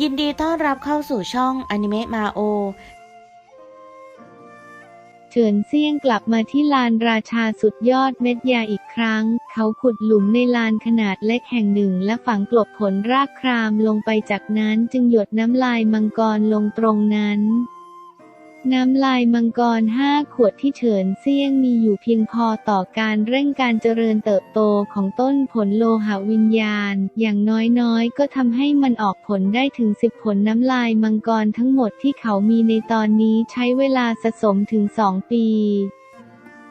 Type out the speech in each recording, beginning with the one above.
ยินดีต้อนรับเข้าสู่ช่องอนิเมะมาโอเฉินเซี่ยงกลับมาที่ลานราชาสุดยอดเม็ดยาอีกครั้ง เขาขุดหลุมในลานขนาดเล็กแห่งหนึ่งและฝังกลบผลรากครามลงไปจากนั้นจึงหยดน้ำลายมังกรลงตรงนั้น น้ำลายมังกรห้าขวดที่เฉินเซี่ยงมีอยู่เพียงพอต่อการเร่งการเจริญเติบโตของต้นผลโลหะวิญญาณ อย่างน้อยๆ ก็ทำให้มันออกผลได้ถึงสิบผลน้ำลายมังกรทั้งหมดที่เขามีในตอนนี้ใช้เวลาสะสมถึงสองปี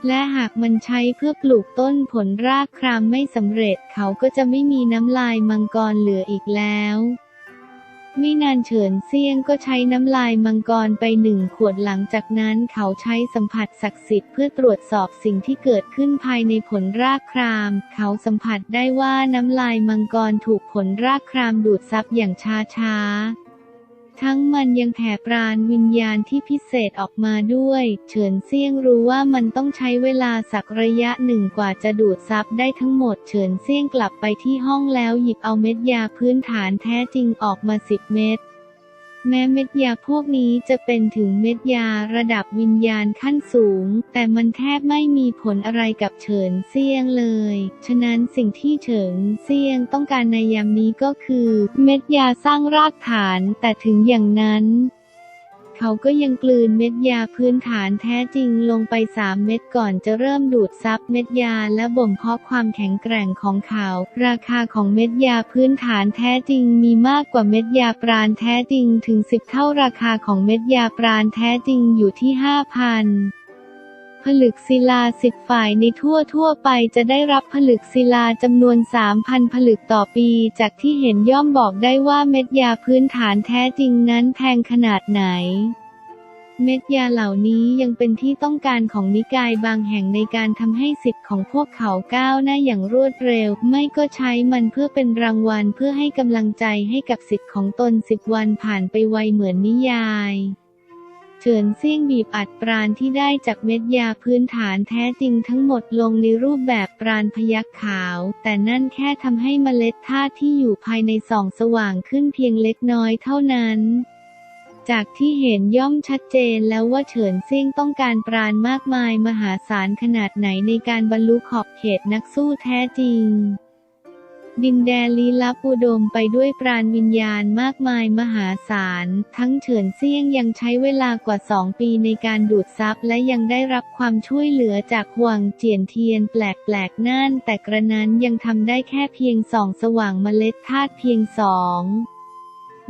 และหากมันใช้เพื่อปลูกต้นผลรากครามไม่สำเร็จ เขาก็จะไม่มีน้ำลายมังกรเหลืออีกแล้ว ไม่นานเฉินเซียงก็ใช้น้ำลายมังกรไปหนึ่งขวดหลังจากนั้นเขาใช้สัมผัสศักดิ์สิทธิ์เพื่อตรวจสอบสิ่งที่เกิดขึ้นภายในผลรากคราม เขาสัมผัสได้ว่าน้ำลายมังกรถูกผลรากครามดูดซับอย่างช้าๆ ทั้งมันยังแผ่ปราณวิญญาณที่พิเศษออกมาด้วย เฉินเซียงรู้ว่ามันต้องใช้เวลาสักระยะหนึ่งกว่าจะดูดซับได้ทั้งหมด เฉินเซียงกลับไปที่ห้องแล้วหยิบเอาเม็ดยาพื้นฐานแท้จริงออกมาสิบเม็ด แม้เม็ดยาพวกนี้จะเป็นถึงเม็ดยาระดับวิญญาณขั้นสูง แต่มันแทบไม่มีผลอะไรกับเฉินเซียงเลย ฉะนั้นสิ่งที่เฉินเซียงต้องการในยามนี้ก็คือ เม็ดยาสร้างรากฐาน แต่ถึงอย่างนั้น เขาก็ยังกลืนเม็ดยาพื้นฐานแท้จริงลงไปสามเม็ดก่อนจะเริ่มดูดซับเม็ดยาและบ่มเพาะความแข็งแกร่งของเขา ราคาของเม็ดยาพื้นฐานแท้จริงมีมากกว่าเม็ดยาปราณแท้จริงถึงสิบเท่าราคาของเม็ดยาปราณแท้จริงอยู่ที่ห้าพัน ผลึกศิลาสิบฝ่ายในทั่วทั่วไปจะได้รับผลึกศิลาจำนวน 3,000 ผลึกต่อปี จากที่เห็นย่อมบอกได้ว่าเม็ดยาพื้นฐานแท้จริงนั้นแพงขนาดไหน เม็ดยาเหล่านี้ยังเป็นที่ต้องการของนิกายบางแห่งในการทำให้สิทธิ์ของพวกเขาก้าวหน้าอย่างรวดเร็ว ไม่ก็ใช้มันเพื่อเป็นรางวัลเพื่อให้กำลังใจให้กับสิทธิ์ของตนสิบวันผ่านไปไวเหมือนนิยาย เฉินเซี่ยงบีบอัดปราณที่ได้จากเม็ดยาพื้นฐานแท้จริงทั้งหมดลงในรูปแบบปราณพยักขาว แต่นั่นแค่ทำให้เมล็ดธาตุที่อยู่ภายในส่องสว่างขึ้นเพียงเล็กน้อยเท่านั้นจากที่เห็นย่อมชัดเจนแล้วว่าเฉินเซี่ยงต้องการปราณมากมายมหาศาลขนาดไหนในการบรรลุขอบเขตนักสู้แท้จริง ดินแดนลี้ลับอุดมไปด้วยปราณวิญญาณมากมายมหาศาล ทั้งเฉินเซี่ยงยังใช้เวลากว่าสองปีในการดูดซับและยังได้รับความช่วยเหลือจากหวังเจียนเทียนแปลกๆนั่น แต่กระนั้นยังทำได้แค่เพียงสองสว่างเมล็ดธาตุเพียงสอง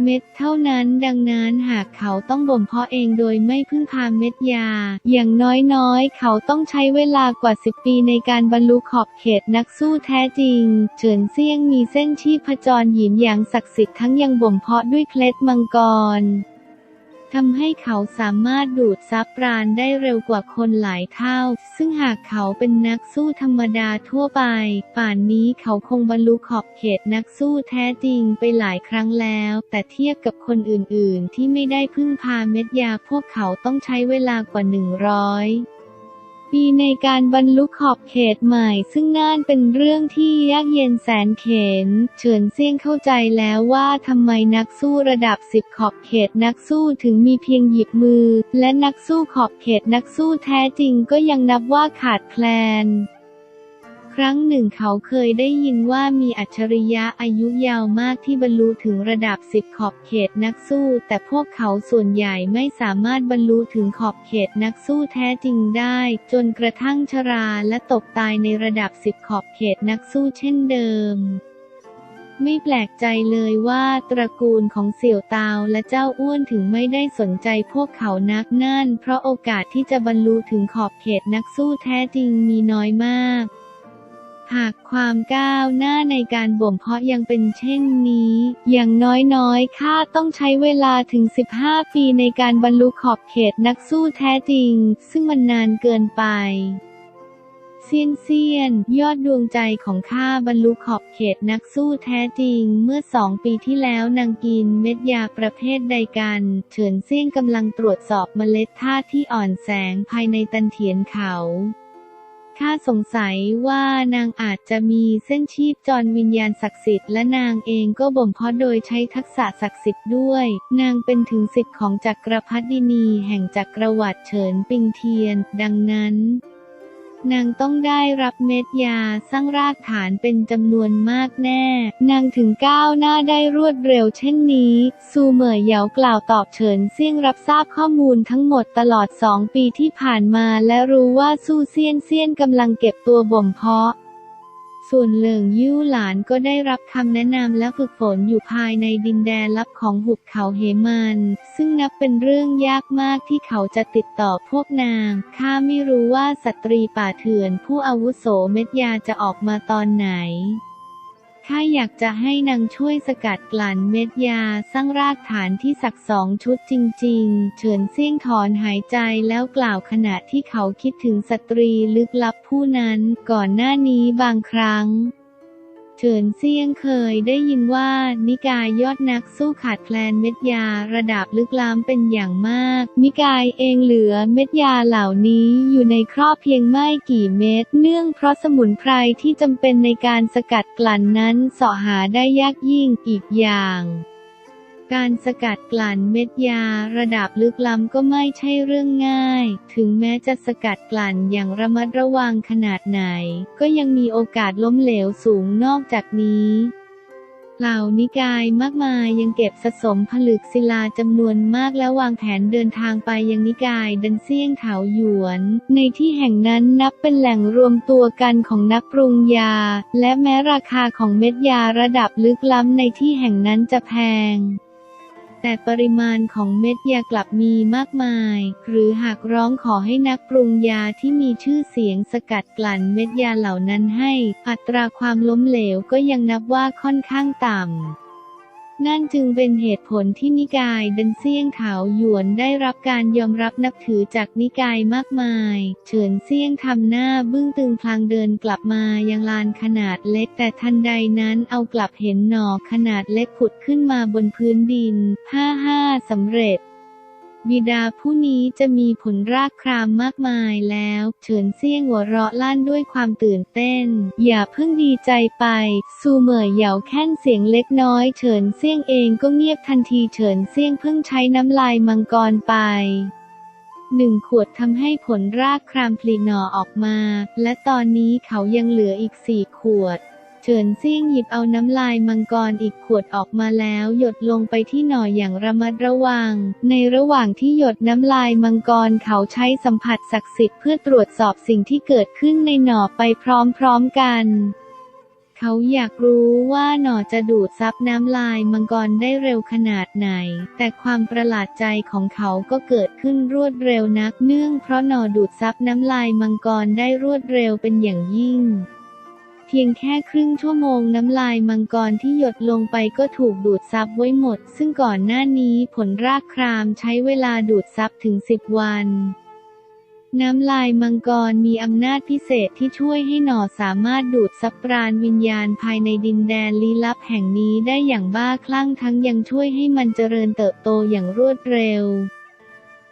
เม็ดเท่านั้นดังนั้นหากเขาต้องบ่มเพาะเองโดยไม่พึ่งพาเม็ดยา อย่างน้อยๆ เขาต้องใช้เวลากว่า 10 ปีในการบรรลุขอบเขตนักสู้แท้จริง เฉินเซี่ยงมีเส้นชีพจรหยินอย่างศักดิ์สิทธิ์ทั้งยังบ่มเพาะด้วยเคล็ดมังกร ทำให้เขาสามารถดูดซับปราณได้เร็วกว่าคนหลายเท่า ซึ่งหากเขาเป็นนักสู้ธรรมดาทั่วไป ป่านนี้เขาคงบรรลุขอบเขตนักสู้แท้จริงไปหลายครั้งแล้ว แต่เทียบกับคนอื่นๆ ที่ไม่ได้พึ่งพาเม็ดยาพวกเขาต้องใช้เวลากว่า 100 ปีในการบรรลุขอบเขตใหม่ ซึ่งน่านเป็นเรื่องที่ยากเย็นแสนเข็นเฉินเซี่ยงเข้าใจแล้วว่าทำไมนักสู้ระดับสิบขอบเขตนักสู้ถึงมีเพียงหยิบมือ และนักสู้ขอบเขตนักสู้แท้จริงก็ยังนับว่าขาดแคลน ครั้งหนึ่งเขาเคยได้ยินว่ามีอัจฉริยะอายุยาวมากที่บรรลุถึงระดับสิบขอบเขตนักสู้ แต่พวกเขาส่วนใหญ่ไม่สามารถบรรลุถึงขอบเขตนักสู้แท้จริงได้ จนกระทั่งชราและตกตายในระดับสิบขอบเขตนักสู้เช่นเดิมไม่แปลกใจเลยว่าตระกูลของเสี่ยวตาวและเจ้าอ้วนถึงไม่ได้สนใจพวกเขานักนั่น เพราะโอกาสที่จะบรรลุถึงขอบเขตนักสู้แท้จริงมีน้อยมาก หากความก้าวหน้าในการบ่มเพาะยังเป็นเช่นนี้ อย่างน้อยๆ ข้าต้องใช้เวลาถึง 15 ปีในการบรรลุขอบเขตนักสู้แท้จริง ซึ่งมันนานเกินไปเซียนเซียน ยอดดวงใจของข้าบรรลุขอบเขตนักสู้แท้จริง เมื่อสองปีที่แล้วนางกินเม็ดยาประเภทใดกัน เฉินเซียนกำลังตรวจสอบเมล็ดธาตุที่อ่อนแสงภายในตันเถียนเขา ข้าสงสัยว่านางอาจจะมีเส้นชีพจรวิญญาณศักดิ์สิทธิ์และนางเองก็บ่มเพาะโดยใช้ทักษะศักดิ์สิทธิ์ด้วย นางเป็นถึงสิทธิ์ของจักรพรรดินีแห่งจักรวรรดิเฉินปิงเทียน ดังนั้น นางต้องได้รับเม็ดยาสร้างรากฐานเป็นจำนวนมากแน่ นางถึงก้าวหน้าได้รวดเร็วเช่นนี้ ซูเหมยเหยากล่าวตอบเฉินเซี่ยงรับทราบข้อมูลทั้งหมดตลอดสองปีที่ผ่านมาและรู้ว่าสู่เซียนเซียนกำลังเก็บตัวบ่มเพาะ ส่วนเหลิงยู่หลานก็ได้รับคำแนะนำและฝึกฝนอยู่ภายในดินแดนลับของหุบเขาเหมัน ซึ่งนับเป็นเรื่องยากมากที่เขาจะติดต่อพวกนาง ข้าไม่รู้ว่าสตรีป่าเถื่อนผู้อาวุโสเม็ดยาจะออกมาตอนไหน ข้าอยากจะให้นางช่วยสกัดกลั่นเม็ดยาสร้างรากฐานที่สักสองชุดจริง ๆ เฉินเซี่ยงถอนหายใจแล้วกล่าวขณะที่เขาคิดถึงสตรีลึกลับผู้นั้น ก่อนหน้านี้บางครั้ง ฉินเซียงเคยได้ยินว่านิกายยอดนักสู้ขาดแคลนเม็ดยาระดับลึกล้ำเป็นอย่างมาก นิกายเองเหลือเม็ดยาเหล่านี้อยู่ในครอบเพียงไม่กี่เม็ด เนื่องเพราะสมุนไพรที่จำเป็นในการสกัดกลั่นนั้นเสาะหาได้ยากยิ่งอีกอย่าง การสกัดกลั่นเม็ดยาระดับลึกล้ำก็ไม่ใช่เรื่องง่าย ถึงแม้จะสกัดกลั่นอย่างระมัดระวังขนาดไหน ก็ยังมีโอกาสล้มเหลวสูงนอกจากนี้เหล่านิกายมากมายยังเก็บสะสมผลึกศิลาจำนวนมากและวางแผนเดินทางไปยังนิกายดันเซียงเถาหยวน ในที่แห่งนั้นนับเป็นแหล่งรวมตัวกันของนักปรุงยา และแม้ราคาของเม็ดยาระดับลึกล้ำในที่แห่งนั้นจะแพง แต่ปริมาณของเม็ดยากลับมีมากมาย หรือหากร้องขอให้นักปรุงยาที่มีชื่อเสียงสกัดกลั่นเม็ดยาเหล่านั้นให้ อัตราความล้มเหลวก็ยังนับว่าค่อนข้างต่ำ นั่นจึงเป็นเหตุผลที่นิกายดันเซียงเถาหยวนได้รับการยอมรับนับถือจากนิกายมากมาย เฉินเซียงทำหน้าบึ้งตึงพลางเดินกลับมายังลานขนาดเล็ก แต่ทันใดนั้นเอากลับเห็นหน่อขนาดเล็กผุดขึ้นมาบนพื้นดินห้าห้าสำเร็จ บิดาผู้นี้จะมีผลรากครามมากมายแล้ว เฉินเซี่ยงหัวเราะลั่นด้วยความตื่นเต้น อย่าเพิ่งดีใจไป ซูเหมยเหยาแค่นเสียงเล็กน้อย เฉินเซี่ยงเองก็เงียบทันทีเฉินเซี่ยงเพิ่งใช้น้ำลายมังกรไปหนึ่งขวดทำให้ผลรากครามผลิหน่อออกมา และตอนนี้เขายังเหลืออีกสี่ขวด เฉินเซี่ยงหยิบเอาน้ำลายมังกรอีกขวดออกมาแล้ว หยดลงไปที่หน่ออย่างระมัดระวัง ในระหว่างที่หยดน้ำลายมังกรเขาใช้สัมผัสศักดิ์สิทธิ์เพื่อตรวจสอบสิ่งที่เกิดขึ้นในหน่อไปพร้อมๆกันเขาอยากรู้ว่าหน่อจะดูดซับน้ำลายมังกรได้เร็วขนาดไหน แต่ความประหลาดใจของเขาก็เกิดขึ้นรวดเร็วนัก เนื่องเพราะหน่อดูดซับน้ำลายมังกรได้รวดเร็วเป็นอย่างยิ่ง พียงแค่ครึ่งชั่วโมงน้ำลายมังกรที่หยดลงไปก็ถูกดูดซับไว้หมด ซึ่งก่อนหน้านี้ผลรากครามใช้เวลาดูดซับถึง10วัน น้ำลายมังกรมีอำนาจพิเศษที่ช่วยให้หน่อสามารถดูดซับปราณวิญญาณภายในดินแดนลี้ลับแห่งนี้ได้อย่างบ้าคลั่งทั้งยังช่วยให้มันเจริญเติบโตอย่างรวดเร็ว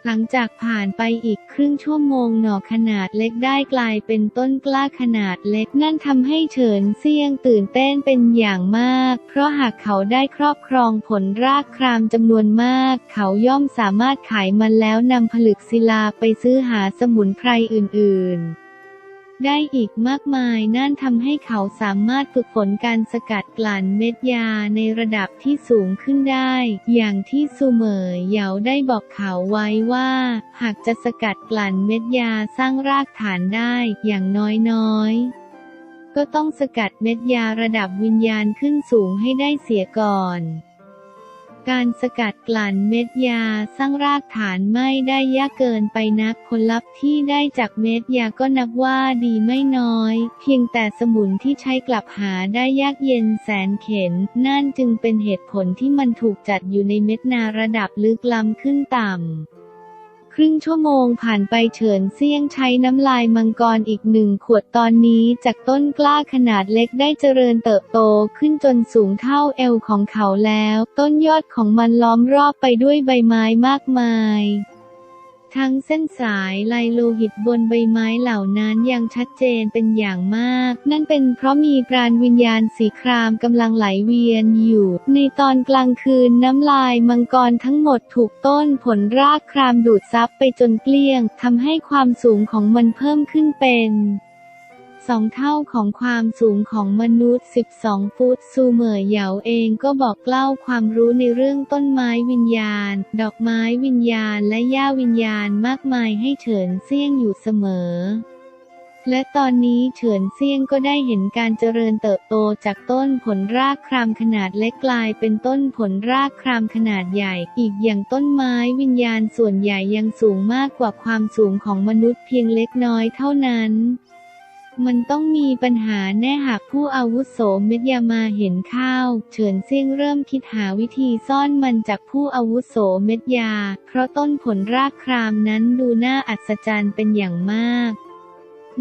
หลังจากผ่านไปอีกครึ่งชั่วโมงหน่อขนาดเล็กได้กลายเป็นต้นกล้าขนาดเล็กนั่นทำให้เฉินเซียงตื่นเต้นเป็นอย่างมาก เพราะหากเขาได้ครอบครองผลรากครามจำนวนมาก เขาย่อมสามารถขายมันแล้วนำผลึกศิลาไปซื้อหาสมุนไพรอื่น ๆ ได้อีกมากมายนั่นทำให้เขาสามารถฝึกฝนการสกัดกลั่นเม็ดยาในระดับที่สูงขึ้นได้ อย่างที่ซูเหมยเหยาได้บอกเขาไว้ว่า หากจะสกัดกลั่นเม็ดยาสร้างรากฐานได้อย่างน้อยๆก็ต้องสกัดเม็ดยาระดับวิญญาณขึ้นสูงให้ได้เสียก่อน การสกัดกลั่นเม็ดยาสร้างรากฐานไม่ได้ยากเกินไปนักผลลัพธ์ที่ได้จากเม็ดยาก็นับว่าดีไม่น้อย เพียงแต่สมุนที่ใช้กลับหาได้ยากเย็นแสนเข็น นั่นจึงเป็นเหตุผลที่มันถูกจัดอยู่ในเม็ดนาระดับลึกล้ำขึ้นต่ำ ครึ่งชั่วโมงผ่านไปเฉินเซี่ยงใช้น้ำลายมังกรอีกหนึ่งขวดตอนนี้จากต้นกล้าขนาดเล็กได้เจริญเติบโตขึ้นจนสูงเท่าเอวของเขาแล้ว ต้นยอดของมันล้อมรอบไปด้วยใบไม้มากมาย ทั้งเส้นสายลายโลหิตบนใบไม้เหล่านั้นยังชัดเจนเป็นอย่างมาก นั่นเป็นเพราะมีปราณวิญญาณสีครามกำลังไหลเวียนอยู่ ในตอนกลางคืนน้ำลายมังกรทั้งหมดถูกต้นผลรากครามดูดซับไปจนเกลี้ยงทำให้ความสูงของมันเพิ่มขึ้นเป็น สองเท่าของความสูงของมนุษย์ 12 ฟุต ซูเหมยเหยาเองก็บอกเล่าความรู้ในเรื่องต้นไม้วิญญาณ ดอกไม้วิญญาณและหญ้าวิญญาณมากมายให้เฉินเซี่ยงอยู่เสมอและตอนนี้เฉินเซียงก็ได้เห็นการเจริญเติบโตจากต้นผลรากครามขนาดเล็กกลายเป็นต้นผลรากครามขนาดใหญ่ อีกอย่างต้นไม้วิญญาณส่วนใหญ่ยังสูงมากกว่าความสูงของมนุษย์เพียงเล็กน้อยเท่านั้น มันต้องมีปัญหาแน่หากผู้อาวุโสเม็ดยามาเห็นข้าว เฉินเซียงเริ่มคิดหาวิธีซ่อนมันจากผู้อาวุโสเม็ดยา เพราะต้นผลรากครามนั้นดูน่าอัศจรรย์เป็นอย่างมาก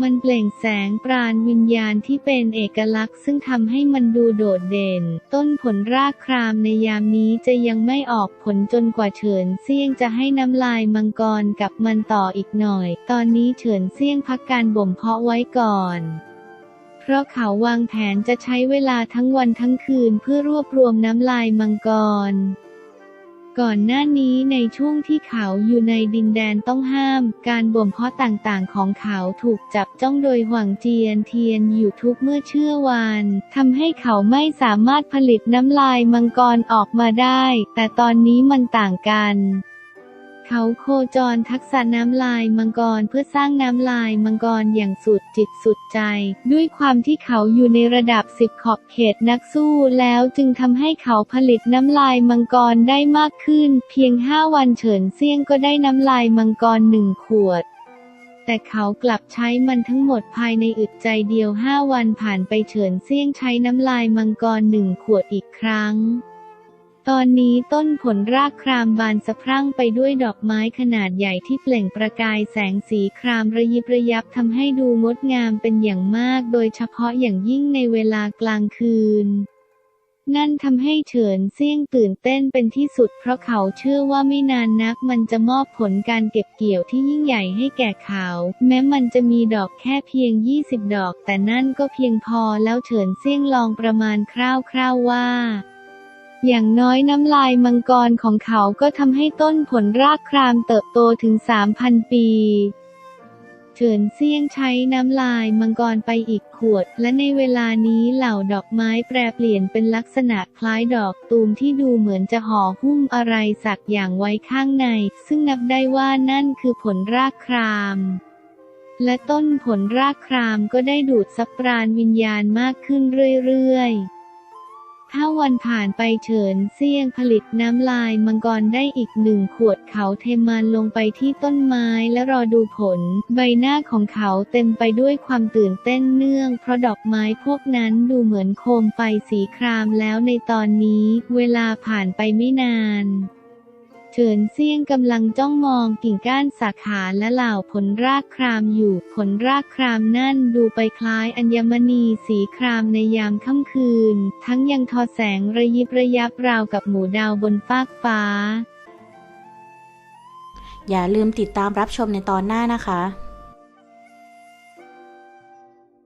มันเปล่งแสงปราณวิญญาณที่เป็นเอกลักษณ์ ซึ่งทำให้มันดูโดดเด่น ต้นผลรากครามในยามนี้จะยังไม่ออกผลจนกว่าเฉินเซี่ยงจะให้น้ำลายมังกรกับมันต่ออีกหน่อย ตอนนี้เฉินเซี่ยงพักการบ่มเพาะไว้ก่อนเพราะเขาวางแผนจะใช้เวลาทั้งวันทั้งคืนเพื่อรวบรวมน้ำลายมังกร ก่อนหน้านี้ในช่วงที่เขาอยู่ในดินแดนต้องห้าม การบ่มเพาะต่างๆ ของเขาถูกจับจ้องโดยหวังเจียนเทียนอยู่ทุกเมื่อเชื่อวันทำให้เขาไม่สามารถผลิตน้ำลายมังกรออกมาได้ แต่ตอนนี้มันต่างกัน เขาโคจรทักษะน้ำลายมังกรเพื่อสร้างน้ำลายมังกรอย่างสุดจิตสุดใจ ด้วยความที่เขาอยู่ในระดับสิบขอบเขตนักสู้แล้วจึงทำให้เขาผลิตน้ำลายมังกรได้มากขึ้น เพียงห้าวันเฉินเซี่ยงก็ได้น้ำลายมังกรหนึ่งขวดแต่เขากลับใช้มันทั้งหมดภายในอึดใจเดียวห้าวันผ่านไปเฉินเซี่ยงใช้น้ำลายมังกรหนึ่งขวดอีกครั้ง ตอนนี้ต้นผลรากครามบานสะพรั่งไปด้วยดอกไม้ขนาดใหญ่ที่เปล่งประกายแสงสีครามระยิบระยับทำให้ดูงดงามเป็นอย่างมาก โดยเฉพาะอย่างยิ่งในเวลากลางคืน นั่นทำให้เฉินเซี่ยงตื่นเต้นเป็นที่สุด เพราะเขาเชื่อว่าไม่นานนักมันจะมอบผลการเก็บเกี่ยวที่ยิ่งใหญ่ให้แก่เขา แม้มันจะมีดอกแค่เพียง 20 ดอก แต่นั่นก็เพียงพอแล้วเฉินเซี่ยงลองประมาณคร่าวๆว่า อย่างน้อยน้ำลายมังกรของเขาก็ทำให้ต้นผลรากครามเติบโตถึง 3,000 ปีเฉินเซี่ยงใช้น้ำลายมังกรไปอีกขวด และในเวลานี้เหล่าดอกไม้แปรเปลี่ยนเป็นลักษณะคล้ายดอกตูมที่ดูเหมือนจะห่อหุ้มอะไรสักอย่างไว้ข้างใน ซึ่งนับได้ว่านั่นคือผลรากคราม และต้นผลรากครามก็ได้ดูดซับปราณวิญญาณมากขึ้นเรื่อยๆ ถ้าวันผ่านไปเฉินเซียงผลิตน้ำลายมังกรได้อีกหนึ่งขวดเขาเทมันลงไปที่ต้นไม้และรอดูผล ใบหน้าของเขาเต็มไปด้วยความตื่นเต้นเนื่อง เพราะดอกไม้พวกนั้นดูเหมือนโคมไฟสีครามแล้วในตอนนี้ เวลาผ่านไปไม่นาน เฉินเซียงกำลังจ้องมองกิ่งก้านสาขาและเหล่าผลรากครามอยู่ ผลรากครามนั่นดูไปคล้ายอัญมณีสีครามในยามค่ำคืน ทั้งยังทอแสงระยิบระยับราวกับหมู่ดาวบนฟากฟ้า อย่าลืมติดตามรับชมในตอนหน้านะคะ